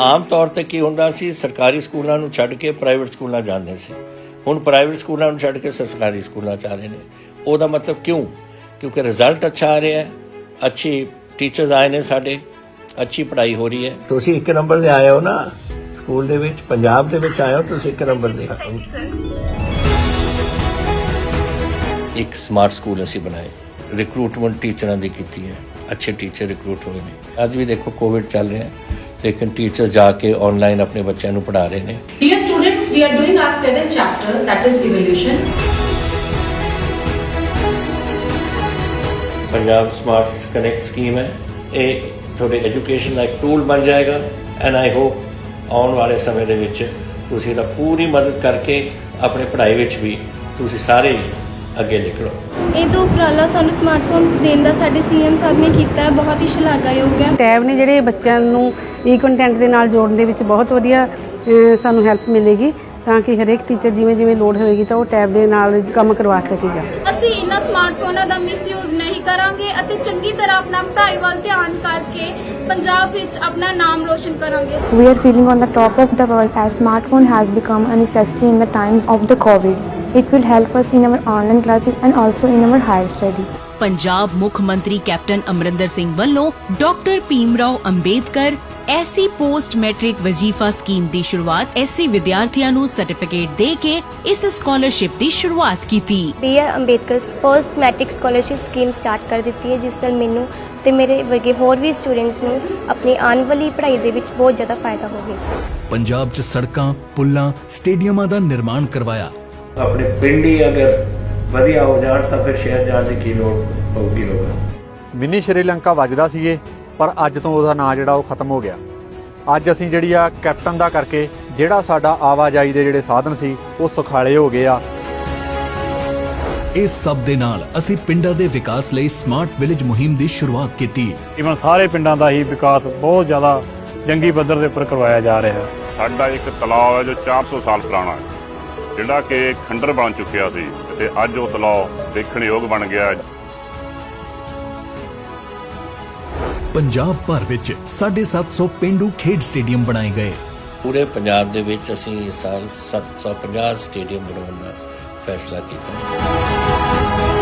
ਆਮ ਤੌਰ ਤੇ ਕੀ ਹੁੰਦਾ ਸੀ ਸਰਕਾਰੀ ਸਕੂਲਾਂ ਨੂੰ ਛੱਡ ਕੇ ਪ੍ਰਾਈਵੇਟ ਸਕੂਲਾਂ ਜਾਂਦੇ ਸੀ। ਹੁਣ ਪ੍ਰਾਈਵੇਟ ਸਕੂਲਾਂ ਨੂੰ ਛੱਡ ਕੇ ਸਰਕਾਰੀ ਸਕੂਲਾਂ ਚ ਆ ਰਹੇ ਨੇ। ਉਹਦਾ ਮਤਲਬ ਕਿਉਂ? ਕਿਉਂਕਿ ਰਿਜ਼ਲਟ ਅੱਛਾ ਆ ਰਿਹਾ ਹੈ ਅੱਛੀ ਟੀਚਰਸ ਆਏ ਨੇ ਸਾਡੇ ਅੱਛੀ ਪੜ੍ਹਾਈ ਹੋ ਰਹੀ ਹੈ। ਤੁਸੀਂ ਇੱਕ ਨੰਬਰ ਤੇ ਆਏ ਹੋ ਨਾ ਸਕੂਲ ਦੇ ਵਿੱਚ ਪੰਜਾਬ ਦੇ ਵਿੱਚ ਆਏ ਹੋ ਤੁਸੀਂ ਇੱਕ ਨੰਬਰ ਦੇ ਇੱਕ ਸਮਾਰਟ ਸਕੂਲ ਅਸੀਂ ਬਣਾਏ। ਰਿਕਰੂਟਮੈਂਟ ਟੀਚਰਾਂ ਦੀ ਕੀਤੀ ਹੈ। ਅੱਛੇ ਟੀਚਰ ਰਿਕਰੂਟ ਹੋਏ ਨੇ। ਅੱਜ ਵੀ ਦੇਖੋ ਕੋਵਿਡ ਚੱਲ ਰਿਹਾ ਹੈ। ਲੇਕਿਨ ਟੀਚਰ ਜਾ ਕੇ ਆਨਲਾਈਨ ਆਪਣੇ ਬੱਚਿਆਂ ਨੂੰ ਪੜ੍ਹਾ ਰਹੇ ਨੇ। Dear students, we are doing our seventh chapter that is evolution. Punjab smart connect scheme ਹੈ। ਇਹ ਤੁਹਾਡੇ ਐਜੂਕੇਸ਼ਨ ਦਾ ਇੱਕ ਟੂਲ ਬਣ ਜਾਏਗਾ। ਐਂਡ ਆਈ ਹੋਪ ਆਉਣ ਵਾਲੇ ਸਮੇਂ ਦੇ ਵਿੱਚ ਤੁਸੀਂ ਇਹਦਾ ਪੂਰੀ ਮਦਦ ਕਰਕੇ ਆਪਣੇ ਪੜ੍ਹਾਈ ਵਿੱਚ ਵੀ ਤੁਸੀਂ ਸਾਰੇ ਹੀ ਅੱਗੇ ਨਿਕਲੋ। ਇਹ ਜੋ ਉਪਰਾਲਾ ਸਾਨੂੰ ਸਮਾਰਟਫੋਨ ਦੇਣ ਦਾ ਸਾਡੇ ਸੀਐਮ ਸਾਹਿਬ ਨੇ ਕੀਤਾ ਹੈ ਬਹੁਤ ਹੀ ਸ਼ਲਾਘਾਯੋਗ ਹੈ। ਟੈਬ ਨੇ ਜਿਹੜੇ ਬੱਚਿਆਂ ਨੂੰ ਈ ਕੰਟੈਂਟ ਦੇ ਨਾਲ ਜੋੜਨ ਦੇ ਵਿੱਚ ਬਹੁਤ ਵਧੀਆ ਸਾਨੂੰ ਹੈਲਪ ਮਿਲੇਗੀ ਤਾਂ ਕਿ ਹਰੇਕ ਟੀਚਰ ਜਿਵੇਂ ਜਿਵੇਂ ਲੋਡ ਹੋਏਗੀ ਤਾਂ ਉਹ ਟੈਬ ਦੇ ਨਾਲ ਕੰਮ ਕਰਵਾ ਸਕੇਗਾ ਅਸੀਂ ਇਹਨਾਂ ਸਮਾਰਟਫੋਨਾਂ ਦਾ ਮਿਸਯੂਜ਼ ਨਹੀਂ ਕਰਾਂਗੇ ਅਤੇ ਚੰਗੀ ਤਰ੍ਹਾਂ ਆਪਣਾ ਪੜ੍ਹਾਈ ਵੱਲ ਧਿਆਨ ਕਰਕੇ ਪੰਜਾਬ ਵਿੱਚ ਆਪਣਾ ਨਾਮ ਰੋਸ਼ਨ ਕਰਾਂਗੇ We are feeling on the top of the world as smartphone has become a necessity in the times of the COVID. It will help us in our online classes and also in our higher study. Punjab ਮੁੱਖ ਮੰਤਰੀ captain Amarinder Singh ਵੱਲੋਂ doctor Bhimrao Ambedkar SC post matric ਵਜ਼ੀਫਾ scheme ਦੀ ਸ਼ੁਰੂਆਤ SC ਵਿਦਿਆਰਥੀਆਂ ਨੂੰ certificate ਦੇ ਕੇ ਇਸ scholarship ਦੀ ਸ਼ੁਰੂਆਤ ਕੀਤੀ। B R Ambedkar post matric scholarship scheme start ਕਰ ਦਿੱਤੀ ਹੈ ਜਿਸ ਨਾਲ ਮੈਨੂੰ ਤੇ ਮੇਰੇ ਵਰਗੇ ਹੋਰ ਵੀ ਸਟੂਡੈਂਟਸ ਨੂੰ ਆਪਣੀ ਆਉਣ ਵਾਲੀ ਪੜ੍ਹਾਈ ਦੇ ਵਿੱਚ ਬਹੁਤ ਜ਼ਿਆਦਾ ਫਾਇਦਾ ਹੋਵੇਗਾ ਪੰਜਾਬ 'ਚ ਸੜਕਾਂ ਪੁਲਾਂ ਸਟੇਡੀਅਮਾਂ ਦਾ ਨਿਰਮਾਣ ਕਰਵਾਇਆ। ਆਪਣੇ ਪਿੰਡ ਹੀ ਅਗਰ ਵਧੀਆ ਹੋ ਜਾਣ ਤਾਂ ਫਿਰ ਸ਼ਹਿਰ ਜਾਣ ਦੀ ਕੀ ਲੋੜ ਪਊਗੀ ਲੋਕਾਂ ਨੂੰ? ਮਿੰਨੀ ਸ਼੍ਰੀਲੰਕਾ ਵੱਜਦਾ ਸੀਗੇ। ਪਰ ਅੱਜ ਤੋਂ ਉਹਦਾ ਨਾਂ ਜਿਹੜਾ ਉਹ ਖਤਮ ਹੋ ਗਿਆ। ਅੱਜ ਅਸੀਂ ਜਿਹੜੀ ਆ ਕੈਪਟਨ ਦਾ ਕਰਕੇ ਜਿਹੜਾ ਸਾਡਾ ਆਵਾਜਾਈ ਦੇ ਜਿਹੜੇ ਸਾਧਨ ਸੀ ਉਹ ਸੁਖਾਲੇ ਹੋ ਗਏ ਆ। ਇਸ ਸਭ ਦੇ ਨਾਲ ਅਸੀਂ ਪਿੰਡਾਂ ਦੇ ਵਿਕਾਸ ਲਈ ਸਮਾਰਟ ਵਿਲੇਜ ਮੁਹਿੰਮ ਦੀ ਸ਼ੁਰੂਆਤ ਕੀਤੀ। ਈਵਨ ਸਾਰੇ ਪਿੰਡਾਂ ਦਾ ਹੀ ਵਿਕਾਸ ਬਹੁਤ ਜ਼ਿਆਦਾ ਜੰਗੀ ਪੱਧਰ ਦੇ ਉੱਪਰ ਕਰਵਾਇਆ ਜਾ ਰਿਹਾ। ਹੈ ਸਾਡਾ ਇੱਕ ਤਲਾਅ ਹੈ ਜੋ 400 ਸਾਲ ਪੁਰਾਣਾ ਹੈ। ਜਿਹੜਾ ਕਿ ਖੰਡਰ ਬਣ ਚੁੱਕਿਆ ਸੀ ਤੇ ਅੱਜ ਉਹ ਤਲਾਅ ਦੇਖਣ ਯੋਗ ਬਣ ਗਿਆ ਹੈ। ਪੰਜਾਬ ਭਰ ਵਿੱਚ 750 ਪਿੰਡੂ ਖੇਡ ਸਟੇਡੀਅਮ ਬਣਾਏ ਗਏ। ਪੂਰੇ ਪੰਜਾਬ ਦੇ ਵਿੱਚ ਅਸੀਂ ਇਸ ਸਾਲ 750 ਸਟੇਡੀਅਮ ਬਣਾਉਣ ਦਾ ਫੈਸਲਾ ਕੀਤਾ।